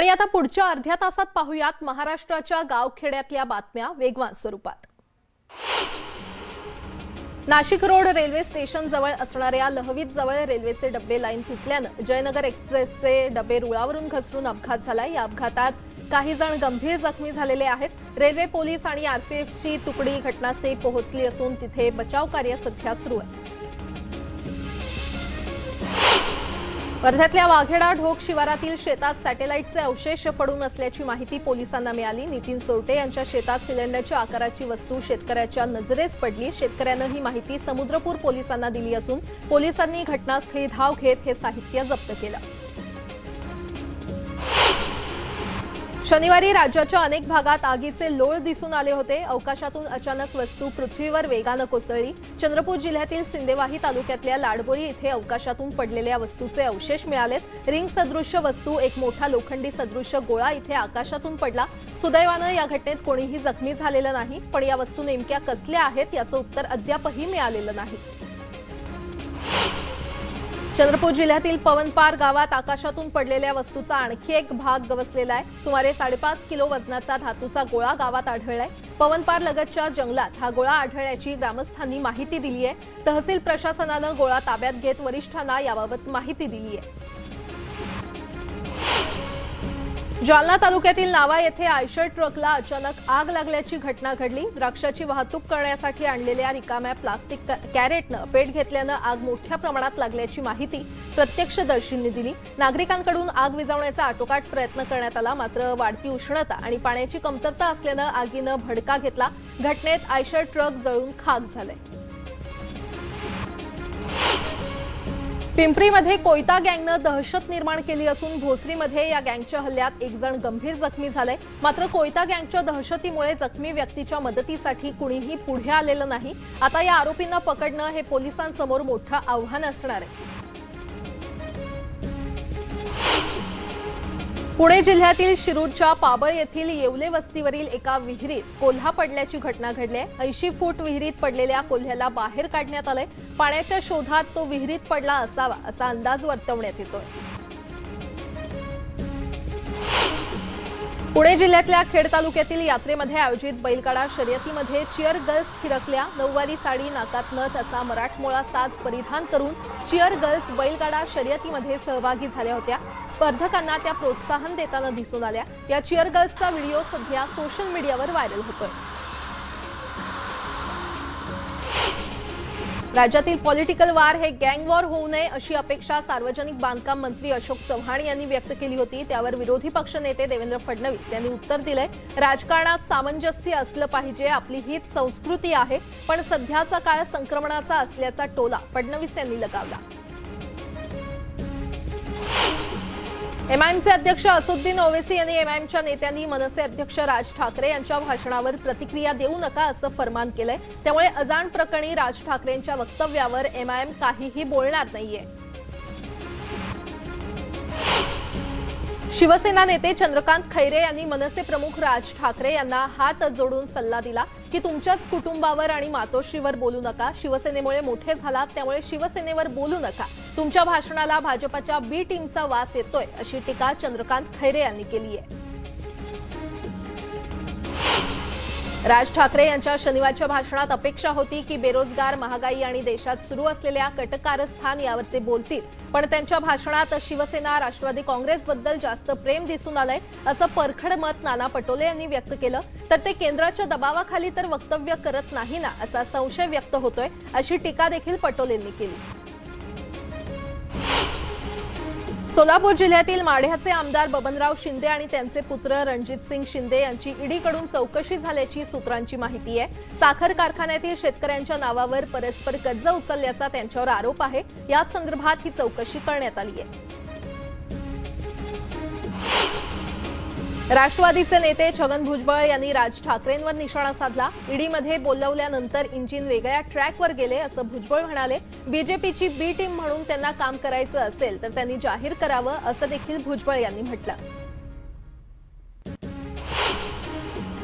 आणि आता पुढच्या अर्ध्या तासात पाहूयात महाराष्ट्राच्या गावखेड्यातल्या बातम्या वेगवान स्वरूपात. नाशिक रोड रेल्वे स्टेशन जवळ असणाऱ्या लहवीत जवळ रेल्वेचे डबे लाईन तुटल्यानं जयनगर एक्सप्रेसचे डबे रुळावरून घसरून अपघात झालाय या अपघातात काही जण गंभीर जखमी झालेले आहेत. रेल्वे पोलीस आणि आरपीएफची तुकडी घटनास्थळी पोहोचली असून तिथे बचाव कार्य सध्या सुरू आहे. वर्ध्यातल्या वाघेडा ढोक शिवारातील शेतात सॅटेलाईटचे अवशेष पडून असल्याची माहिती पोलिसांना मिळाली. नितीन सोरटे यांच्या शेतात सिलेंडरच्या आकाराची वस्तू शेतकऱ्याच्या नजरेस पडली. शेतकऱ्यानं ही माहिती समुद्रपूर पोलिसांना दिली असून पोलिसांनी घटनास्थळी धाव घेत हे साहित्य जप्त केलं. शनिवारी राज्याच्या अनेक भागात आगीचे लोळ दिसून आले होते. अवकाशातून अचानक वस्तू पृथ्वीवर वेगानं कोसळली. चंद्रपूर जिल्ह्यातील सिंदेवाही तालुक्यातल्या लाडबोरी इथे अवकाशातून पडलेल्या वस्तूचे अवशेष मिळालेत. रिंग सदृश्य वस्तू एक मोठा लोखंडी सदृश्य गोळा इथे आकाशातून पडला. सुदैवानं या घटनेत कोणीही जखमी झालेलं नाही पण या वस्तू नेमक्या कसल्या आहेत याचं उत्तर अद्यापही मिळालेलं नाही. चंद्रपूर जिल्ह्यातील पवनपार गावात आकाशातून पडलेल्या वस्तूचा आणखी एक भाग गवसलेला आहे. सुमारे साडेपाच किलो वजनाचा धातूचा गोळा गावात आढळलाय. पवनपार लगतच्या जंगलात हा गोळा आढळल्याची ग्रामस्थांनी माहिती दिली आहे तहसील प्रशासनानं गोळा ताब्यात घेत वरिष्ठांना याबाबत माहिती दिली आहे जालना तालुक्यातील नावा येथे आयशर ट्रकला अचानक आग लागल्याची घटना घडली. द्राक्षाची वाहतूक करण्यासाठी आणलेल्या रिकाम्या प्लास्टिक कॅरेटनं पेट घेतल्यानं आग मोठ्या प्रमाणात लागल्याची माहिती प्रत्यक्षदर्शींनी दिली. नागरिकांकडून आग विझवण्याचा आटोकाट प्रयत्न करण्यात आला मात्र वाढती उष्णता आणि पाण्याची कमतरता असल्यानं आगीनं भडका घेतला. घटनेत आयशर ट्रक जळून खाक झालाय पिंपरीमध्ये कोयता गँगनं दहशत निर्माण केली असून भोसरीमध्ये या गँगच्या हल्ल्यात एक जण गंभीर जखमी झालाय. मात्र कोयता गँगच्या दहशतीमुळे जखमी व्यक्तीच्या मदतीसाठी कुणीही पुढे आलेलं नाही. आता या आरोपींना पकडणं हे पोलिसांसमोर मोठं आव्हान असणार आहे. पुणे जिल्ह्यातील शिरूरच्या पाबळ येथील येवले वस्तीवरील एका विहिरीत कोल्हा पडल्याची घटना घडली आहे. ऐंशी फूट विहिरीत पडलेल्या कोल्ह्याला बाहेर काढण्यात आलंय. पाण्याच्या शोधात तो विहिरीत पडला असावा असा अंदाज वर्तवण्यात येतोय. पुणे जिल्ह्यातल्या खेड तालुक्यातील यात्रेमध्ये आयोजित बैलगाडा शर्यतीमध्ये चिअर गर्ल्स थिरकल्या. नऊवारी साडी नाकात नथ असा मराठमोळा साज परिधान करून चिअर गर्ल्स बैलगाडा शर्यतीमध्ये सहभागी झाल्या होत्या. स्पर्धकांना त्या प्रोत्साहन देताना दिसून आल्या. या चिअर गर्ल्सचा व्हिडिओ सध्या सोशल मीडियावर व्हायरल होतोय. राज्यातील पॉलिटिकल वार हे गँग वॉर होऊ नये अशी अपेक्षा सार्वजनिक बांधकाम मंत्री अशोक चव्हाण यांनी व्यक्त केली होती. त्यावर विरोधी पक्षनेते देवेंद्र फडणवीस यांनी उत्तर दिलंय. राजकारणात सामंजस्य असलं पाहिजे आपली हीच संस्कृती आहे पण सध्याचा काळ संक्रमणाचा असल्याचा टोला फडणवीस यांनी लगावला. एमआयएमचे अध्यक्ष असुद्दीन ओवेसी यांनी एमआयएमच्या नेत्यांनी मनसे अध्यक्ष राज ठाकरे यांच्या भाषणावर प्रतिक्रिया देऊ नका असं फरमान केलंय. त्यामुळे अजाण प्रकरणी राज ठाकरेंच्या वक्तव्यावर एमआयएम काहीही बोलणार नाहीये. शिवसेना नेते चंद्रकांत खैरे यांनी मनसे प्रमुख राज ठाकरे यांना हात जोडून सल्ला दिला की तुमच्याच कुटुंबावर आणि मातोश्रीवर बोलू नका. शिवसेनेमुळे मोठे झालात त्यामुळे शिवसेनेवर बोलू नका. तुमच्या भाषणाला भाजपच्या बी टीमचा वास येतोय अशी टीका चंद्रकांत खैरे यांनी केली आहे. राज ठाकरे यांच्या शनिवारच्या भाषणात अपेक्षा होती की बेरोजगार महागाई आणि देशात सुरू असलेल्या कटकारस्थान यावर ते बोलतील. पण त्यांच्या भाषणात शिवसेना राष्ट्रवादी काँग्रेसबद्दल जास्त प्रेम दिसून आलंय असं परखड मत नाना पटोले यांनी व्यक्त केलं. तर ते केंद्राच्या दबावाखाली तर वक्तव्य करत नाही ना असा संशय व्यक्त होतोय अशी टीका देखील पटोलेंनी केली. सोलापूर जिल्ह्यातील माढ्याचे आमदार बबनराव शिंदे आणि त्यांचे पुत्र रणजितसिंग शिंदे यांची ईडीकडून चौकशी झाल्याची सूत्रांची माहिती आहे. साखर कारखान्यातील शेतकऱ्यांच्या नावावर परस्पर कर्ज उचलल्याचा त्यांच्यावर आरोप आहे. याच संदर्भात ही चौकशी करण्यात आली आहे. राष्ट्रवादीचे नेते छगन भुजबळ यांनी राज ठाकरेंवर निशाणा साधला. ईडीमध्ये बोलवल्यानंतर इंजिन वेगळ्या ट्रॅकवर गेले असं भुजबळ म्हणाले. बीजेपीची बी टीम म्हणून त्यांना काम करायचं असेल तर त्यांनी जाहीर करावं असं देखील भुजबळ यांनी म्हटलं.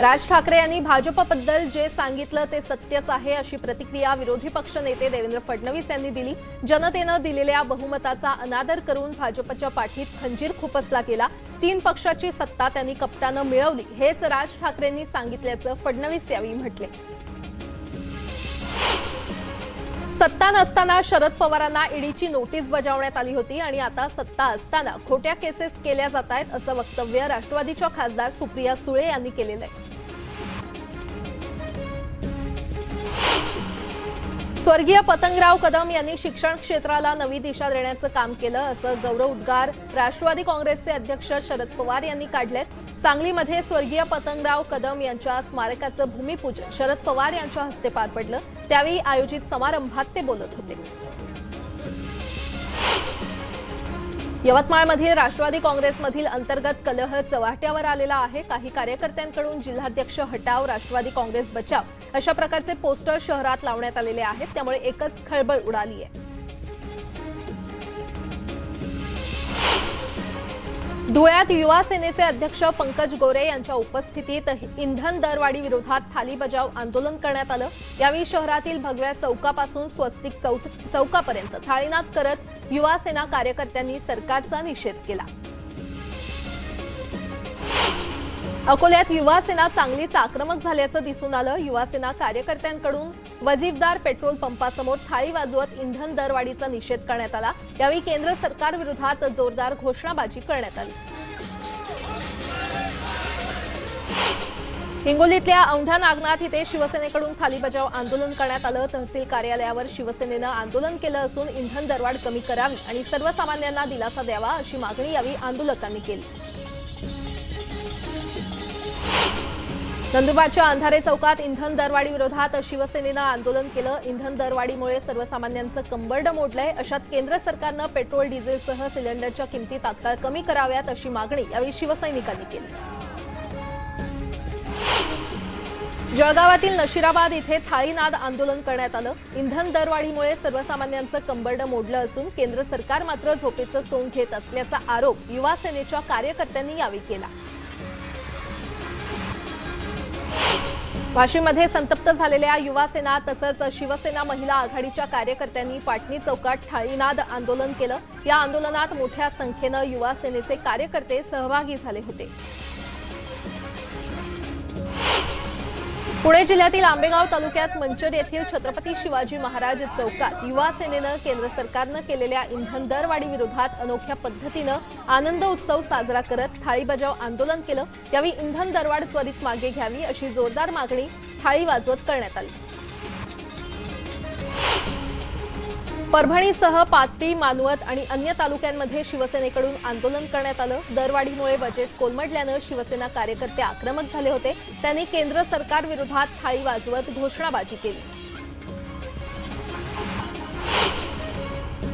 राज ठाकरे यांनी भाजपबद्दल जे सांगितलं ते सत्यच आहे अशी प्रतिक्रिया विरोधी पक्ष नेते देवेंद्र फडणवीस यांनी दिली. जनतेनं दिलेल्या बहुमताचा अनादर करून भाजपच्या पाठीत खंजीर खुपसला गेला. तीन पक्षाची सत्ता त्यांनी कपटानं मिळवली. हेच राज ठाकरेंनी सांगितल्याचं फडणवीस यावेळी म्हटले. सत्ता नसताना शरद पवारांना ईडीची नोटीस बजावण्यात आली होती आणि आता सत्ता असताना खोट्या केसेस केल्या जात आहेत असं वक्तव्य राष्ट्रवादीच्या खासदार सुप्रिया सुळे यांनी केलेलं आहे. स्वर्गीय पतंगराव कदम यांनी शिक्षण क्षेत्राला नवी दिशा देण्याचं काम केलं असं गौरव उद्गार राष्ट्रवादी काँग्रेसचे अध्यक्ष शरद पवार यांनी काढलेत. सांगलीमध्ये स्वर्गीय पतंगराव कदम यांच्या स्मारकाचं भूमिपूजन शरद पवार यांच्या हस्ते पार पडलं. त्यावेळी आयोजित समारंभात ते बोलत होते. यवतमाळमधील राष्ट्रवादी काँग्रेसमधील अंतर्गत कलह चव्हाट्यावर आलेला आहे. काही कार्यकर्त्यांकडून जिल्हाध्यक्ष हटाव राष्ट्रवादी काँग्रेस बचाव अशा प्रकारचे पोस्टर शहरात लावण्यात आलेले आहेत. त्यामुळे एकच खळबळ उडाली आहे. धुळ्यात युवा सेनेचे अध्यक्ष पंकज गोरे यांच्या उपस्थितीत इंधन दरवाढी विरोधात थाली बजाव आंदोलन करण्यात आलं. यावेळी शहरातील भगव्या चौकापासून स्वस्तिक चौक चौकापर्यंत थाळीनाद करत युवा सेना कार्यकर्त्यांनी सरकारचा निषेध केला. अकोल्यात युवा सेना चांगलीच आक्रमक झाल्याचं दिसून आलं. युवा सेना कार्यकर्त्यांकडून वजीफदार पेट्रोल पंपासमोर थाळी वाजवत इंधन दरवाढीचा निषेध करण्यात आला. यावेळी केंद्र सरकार विरोधात जोरदार घोषणाबाजी करण्यात आली. हिंगोलीतल्या औंढा नागनाथ इथे शिवसेनेकडून थाली बजाव आंदोलन करण्यात आलं. तहसील कार्यालयावर शिवसेनेनं आंदोलन केलं असून इंधन दरवाढ कमी करावी आणि सर्वसामान्यांना दिलासा द्यावा अशी मागणी यावेळी आंदोलकांनी केली. नंदुरबारच्या अंधारे चौकात इंधन दरवाढी विरोधात शिवसेनेनं आंदोलन केलं. इंधन दरवाढीमुळे सर्वसामान्यांचं कंबरडं मोडलंय. अशात केंद्र सरकारनं पेट्रोल डिझेलसह सिलेंडरच्या किमती तात्काळ कमी कराव्यात अशी मागणी यावेळी शिवसैनिकांनी केली. जळगावातील नशिराबाद इथे थाळीनाद आंदोलन करण्यात आलं. इंधन दरवाढीमुळे सर्वसामान्यांचं कंबरडं मोडलं असून केंद्र सरकार मात्र झोपेचं सोंग घेत असल्याचा आरोप युवा सेनेच्या कार्यकर्त्यांनी यावेळी केला. वाशिममध्ये संतप्त झालेल्या युवा सेना तसंच शिवसेना महिला आघाडीच्या कार्यकर्त्यांनी पाटणी चौकात ठाळीनाद आंदोलन केलं. या आंदोलनात मोठ्या संख्येनं युवा सेनेचे कार्यकर्ते सहभागी झाले होते. पुणे जिल्ह्यातील आंबेगाव तालुक्यात मंचर येथील छत्रपती शिवाजी महाराज चौकात युवा सेनेनं केंद्र सरकारनं केलेल्या इंधन दरवाढीविरोधात अनोख्या पद्धतीनं आनंद उत्सव साजरा करत थाळी बजाव आंदोलन केलं. यावेळी इंधन दरवाढ त्वरित मागे घ्यावी अशी जोरदार मागणी थाळी वाजवत करण्यात आली. परभणीसह पाथरी मानवत आणि अन्य तालुक्यांमध्ये शिवसेनेकडून आंदोलन करण्यात आलं. दरवाढीमुळे बजेट कोलमडल्यानं शिवसेना कार्यकर्ते आक्रमक झाले होते. त्यांनी केंद्र सरकारविरोधात थाळी वाजवत घोषणाबाजी केली.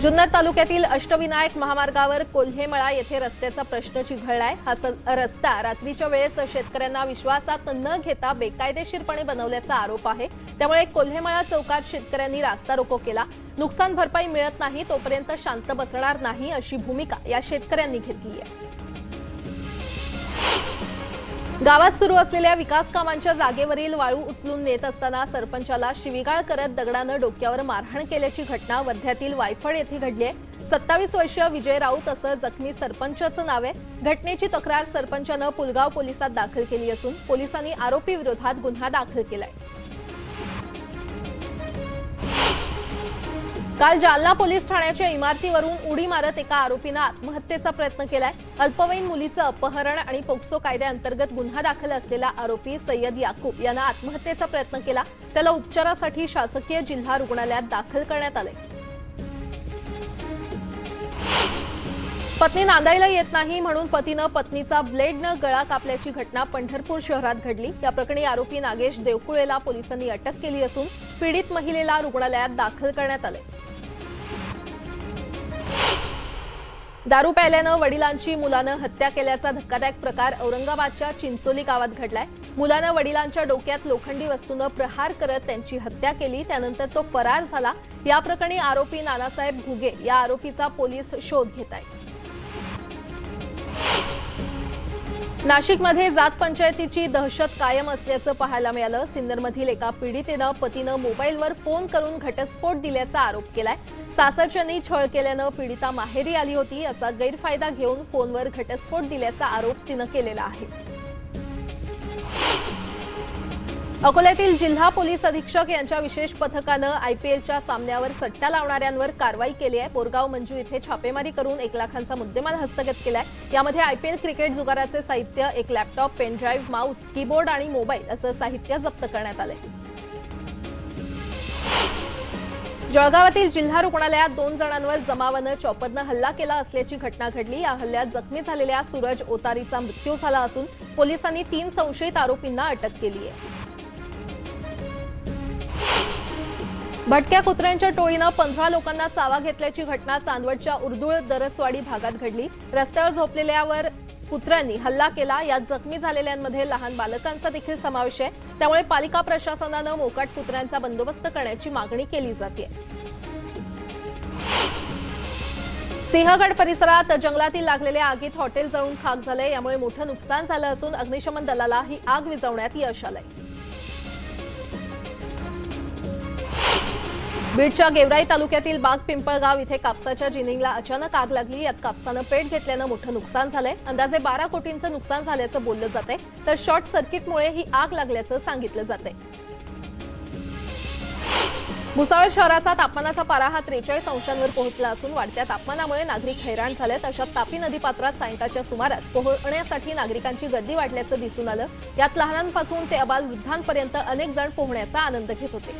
जुन्नर तालुक्यातील अष्टविनायक महामार्गावर कोल्हेमळा येथे रस्त्याचा प्रश्न चिघळलाय. हा रस्ता रात्रीच्या वेळेस शेतकऱ्यांना विश्वासात न घेता बेकायदेशीरपणे बनवल्याचा आरोप आहे. त्यामुळे कोल्हेमळा चौकात शेतकऱ्यांनी रास्ता रोको केला. नुकसान भरपाई मिळत नाही तोपर्यंत शांत बसणार नाही अशी भूमिका या शेतकऱ्यांनी घेतली आहे. गावात सुरू असलेल्या विकास कामांच्या जागेवरील वाळू उचलून नेत असताना सरपंचाला शिवीगाळ करत दगडानं डोक्यावर मारहाण केल्याची घटना वर्ध्यातील वायफळ येथे घडली आहे. सत्तावीस वर्षीय विजय राऊत असं जखमी सरपंचाचं नाव आहे. घटनेची तक्रार सरपंचानं पुलगाव पोलिसात दाखल केली असून पोलिसांनी आरोपी विरोधात गुन्हा दाखल केलाय. काल जालना पोलीस ठाण्याच्या इमारतीवरून उडी मारत एका आरोपीनं आत्महत्येचा प्रयत्न केलाय. अल्पवयीन मुलीचं अपहरण आणि पोक्सो कायद्याअंतर्गत गुन्हा दाखल असलेला आरोपी सय्यद याकूब यानं आत्महत्येचा प्रयत्न केला. त्याला उपचारासाठी शासकीय जिल्हा रुग्णालयात दाखल करण्यात आले पत्नी नांदायला येत नाही म्हणून पतीनं पत्नीचा ब्लेडनं गळा कापल्याची घटना पंढरपूर शहरात घडली. या प्रकरणी आरोपी नागेश देवकुळेला पोलिसांनी अटक केली असून पीडित महिलेला रुग्णालयात दाखल करण्यात आले दारू प्यायल्यानं वडिलांची मुलानं हत्या केल्याचा धक्कादायक प्रकार औरंगाबादच्या चिंचोली गावात घडलाय. मुलानं वडिलांच्या डोक्यात लोखंडी वस्तूनं प्रहार करत त्यांची हत्या केली त्यानंतर तो फरार झाला. या प्रकरणी आरोपी नानासाहेब घुगे या आरोपीचा पोलीस शोध घेत आहेत नाशिकमध्ये जात पंचायतीची दहशत कायम असल्याचं पाहायला मिळालं. सिन्नरमधील एका पीडितेनं पतीनं मोबाईलवर फोन करून घटस्फोट दिल्याचा आरोप केलाय. सासरच्यांनी छळ केल्यानं पीडिता माहेरी आली होती याचा गैरफायदा घेऊन फोनवर घटस्फोट दिल्याचा आरोप तिनं केलेला आहे. अकोल्यातील जिल्हा पोलीस अधीक्षक यांच्या विशेष पथकानं आयपीएलच्या सामन्यावर सट्टा लावणाऱ्यांवर कारवाई केली आहे. बोरगाव मंजू इथे छापेमारी करून एक लाखांचा मुद्देमाल हस्तगत केलाय. यामध्ये आयपीएल क्रिकेट जुगाराचे साहित्य एक laptop pen drive mouse keyboard आणि मोबाईल असं साहित्य जप्त करण्यात आलंय. जळगावातील जिल्हा रुग्णालयात दोन जणांवर जमावानं चॉपरनं हल्ला केला असल्याची घटना घडली. या हल्ल्यात जखमी झालेल्या सूरज ओतारीचा मृत्यू झाला असून पोलिसांनी तीन संशयित आरोपींना अटक केली आहे. भटक्या कुत्र्यांच्या टोळीनं पंधरा लोकांना चावा घेतल्याची घटना चांदवडच्या उर्दुळ दरसवाडी भागात घडली. रस्त्यावर झोपलेल्यावर कुत्र्यांनी हल्ला केला. यात जखमी झालेल्यांमध्ये लहान बालकांचा देखील समावेश आहे. त्यामुळे पालिका प्रशासनानं मोकाट कुत्र्यांचा बंदोबस्त करण्याची मागणी केली जाते. सिंहगड परिसरात जंगलातील लागलेल्या आगीत हॉटेल जळून खाक झाले यामुळे मोठं नुकसान झालं असून अग्निशमन दलाला ही आग विझवण्यात यश आलंय. बीडच्या गेवराई तालुक्यातील बाग पिंपळगाव इथे कापसाच्या जिनिंगला अचानक आग लागली. यात कापसानं पेट घेतल्यानं मोठं नुकसान झालंय. अंदाजे बारा कोटींचं नुकसान झाल्याचं बोललं जाते तर शॉर्ट सर्किटमुळे ही आग लागल्याचं सांगितलं जाते भुसावळ शहराचा तापमानाचा पारा हा त्रेचाळीस अंशांवर पोहोचला असून वाढत्या तापमानामुळे नागरिक हैराण झालेत. अशात तापी नदीपात्रात सायंकाळच्या सुमारास पोहण्यासाठी नागरिकांची गर्दी वाढल्याचं दिसून आलं. यात लहानांपासून ते अबाल वृद्धांपर्यंत अनेक जण पोहण्याचा आनंद घेत होते.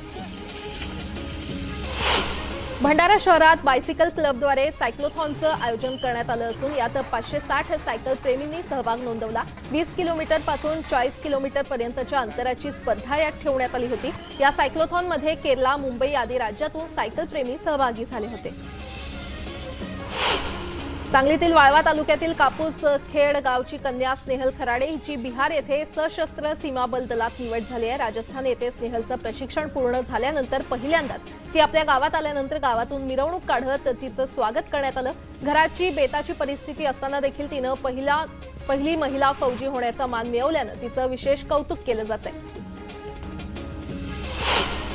भंडारा शहरात बायसिकल क्लबद्वारे सायक्लोथॉनचं आयोजन करण्यात आलं असून यात पाचशे साठ सायकल प्रेमींनी सहभाग नोंदवला. वीस किलोमीटरपासून चाळीस किलोमीटर पर्यंतच्या अंतराची स्पर्धा यात ठेवण्यात आली होती. या सायक्लोथॉनमध्ये केरला मुंबई आदी राज्यातून सायकल प्रेमी सहभागी झाले होते. सांगलीतील वाळवा तालुक्यातील कापूस खेड गावची कन्या स्नेहल खराडे हिची बिहार येथे सशस्त्र सीमाबल दलात निवड झाली आहे. राजस्थान येथे स्नेहलचं प्रशिक्षण पूर्ण झाल्यानंतर पहिल्यांदाच ती आपल्या गावात आल्यानंतर गावातून मिरवणूक काढत तिचं स्वागत करण्यात आलं. घराची बेताची परिस्थिती असताना देखील तिनं पहिला पहिली महिला फौजी होण्याचा मान मिळवल्यानं तिचं विशेष कौतुक केलं जात आहे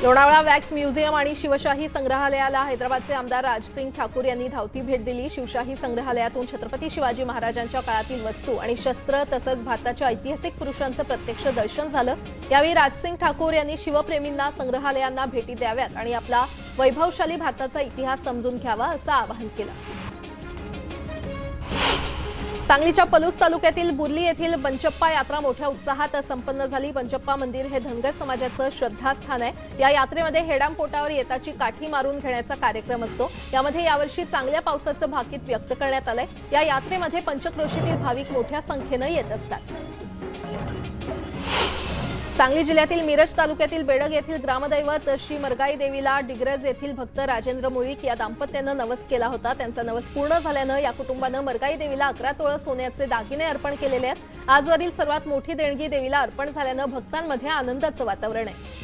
लोणावळा वॅक्स म्युझियम आणि शिवशाही संग्रहालयाला हैदराबादचे आमदार राजसिंग ठाकूर यांनी धावती भेट दिली. शिवशाही संग्रहालयातून छत्रपती शिवाजी महाराजांच्या काळातील वस्तू आणि शस्त्र तसंच भारताच्या ऐतिहासिक पुरुषांचं प्रत्यक्ष दर्शन झालं. यावेळी राजसिंग ठाकूर यांनी शिवप्रेमींना संग्रहालयांना भेटी द्याव्यात आणि आपला वैभवशाली भारताचा इतिहास समजून घ्यावा असं आवाहन केलं. सांगलीच्या पलूस तालुक्यातील बुर्ली येथील बंचप्पा यात्रा मोठ्या उत्साहात संपन्न झाली. बंचप्पा मंदिर हे धनगर समाजाचं श्रद्धास्थान आहे. या यात्रेमध्ये हेडाम पोटावर येताची काठी मारून घेण्याचा कार्यक्रम असतो. यामध्ये यावर्षी चांगल्या पावसाचं भाकीत व्यक्त करण्यात आलंय. या यात्रेमध्ये पंचक्रोशीतील भाविक मोठ्या संख्येनं येत असतात. सांगली जिल्ह्यातील मिरज तालुक्यातील बेडग येथील ग्रामदैवत श्री मरगाई देवीला डिग्रज येथील भक्त राजेंद्र मुळीक या दाम्पत्यानं नवस केला होता. त्यांचा नवस पूर्ण झाल्यानं या कुटुंबानं मरगाई देवीला अकरा तोळं सोन्याचे दागिने अर्पण केलेले आहेत. आजवरील सर्वात मोठी देणगी देवीला अर्पण झाल्यानं भक्तांमध्ये आनंदाचं वातावरण आहे.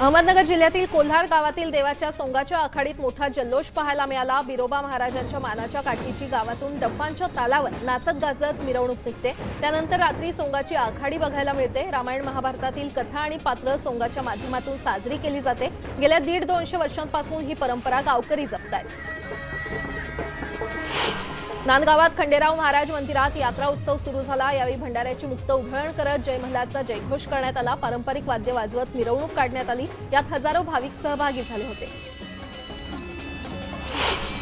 अहमदनगर जिल्ह्यातील कोल्हार गावातील देवाच्या सोंगाच्या आखाडीत मोठा जल्लोष पाहायला मिळाला. बिरोबा महाराजांच्या मानाच्या काठीची गावातून डप्पांच्या तालावर नाचत गाजत मिरवणूक निघते. त्यानंतर रात्री सोंगाची आखाडी बघायला मिळते. रामायण महाभारतातील कथा आणि पात्र सोंगाच्या माध्यमातून साजरी केली जाते. गेल्या दीड दोनशे वर्षांपासून ही परंपरा गावकरी जपतायत. नांदगावात खंडेराव महाराज मंदिरात यात्रा उत्सव सुरू झाला. यावेळी भंडाऱ्याची मुक्त उधळण करत जय मल्हारचा जयघोष करण्यात आला. पारंपरिक वाद्य वाजवत मिरवणूक काढण्यात आली. यात हजारो भाविक सहभागी झाले होते.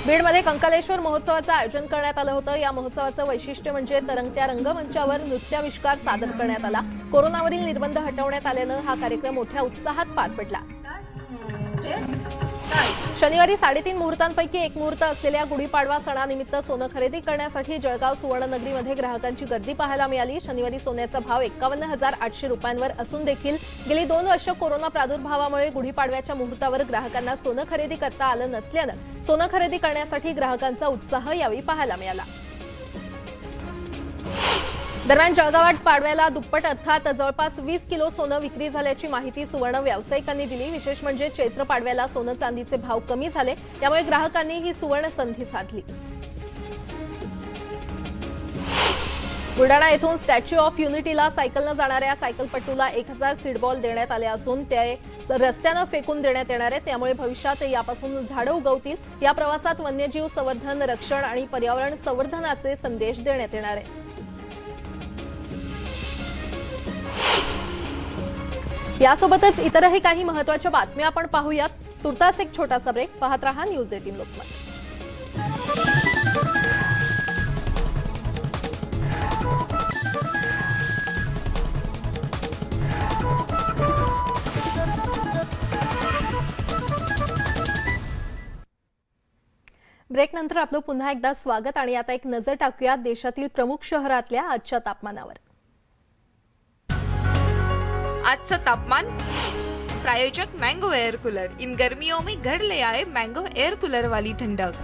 बीडमध्ये कंकालेश्वर महोत्सवाचं आयोजन करण्यात आलं होतं. या महोत्सवाचं वैशिष्ट्य म्हणजे तरंगत्या रंगमंचावर नृत्याविष्कार सादर करण्यात आला. कोरोनावरील निर्बंध हटवण्यात आल्यानं हा कार्यक्रम मोठ्या उत्साहात पार पडला. शनिवारी साडेतीन मुहूर्तांपैकी एक मुहूर्त असलेल्या गुढीपाडवा सणानिमित्त सोनं खरेदी करण्यासाठी जळगाव सुवर्णनगरीमध्ये ग्राहकांची गर्दी पाहायला मिळाली. शनिवारी सोन्याचा भाव एकावन्न हजार आठशे रुपयांवर असून देखील गेली दोन वर्ष कोरोना प्रादुर्भावामुळे गुढीपाडव्याच्या मुहूर्तावर ग्राहकांना सोनं खरेदी करता आलं नसल्यानं सोनं खरेदी करण्यासाठी ग्राहकांचा उत्साह यावेळी पाहायला मिळाला. दरम्यान जळगावात पाडव्याला दुप्पट अर्थात जवळपास वीस किलो सोनं विक्री झाल्याची माहिती सुवर्ण व्यावसायिकांनी दिली. विशेष म्हणजे चैत्र पाडव्याला सोनं चांदीचे भाव कमी झाले त्यामुळे ग्राहकांनी ही सुवर्ण संधी साधली. बुलडाणा येथून स्टॅच्यू ऑफ युनिटीला सायकलनं जाणाऱ्या सायकलपटूला एक हजार सीडबॉल देण्यात आले असून ते रस्त्यानं फेकून देण्यात येणार आहेत. त्यामुळे भविष्यात यापासून झाडं उगवतील. या प्रवासात वन्यजीव संवर्धन रक्षण आणि पर्यावरण संवर्धनाचे संदेश देण्यात येणार आहे यासोबतच इतरही काही महत्त्वाच्या बातम्या आपण पाहूयात. तुर्तास एक छोटासा ब्रेक पाहत रहा न्यूज एटीन लोकमत. ब्रेकनंतर आपलं पुन्हा एकदा स्वागत आणि आता एक नजर टाकूया देशातील प्रमुख शहरातल्या आजच्या तापमानावर. आजचं तापमान? प्रायोजक मैंगो एयर कूलर. इन गर्मियों में घर ले आए मैंगो एयर कूलर वाली ठंडक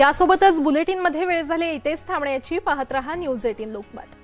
यासोबतच बुलेटिनमध्ये वेळ झाली इथेच थांबण्याची. पाहत रहा न्यूज एटीन लोकमत.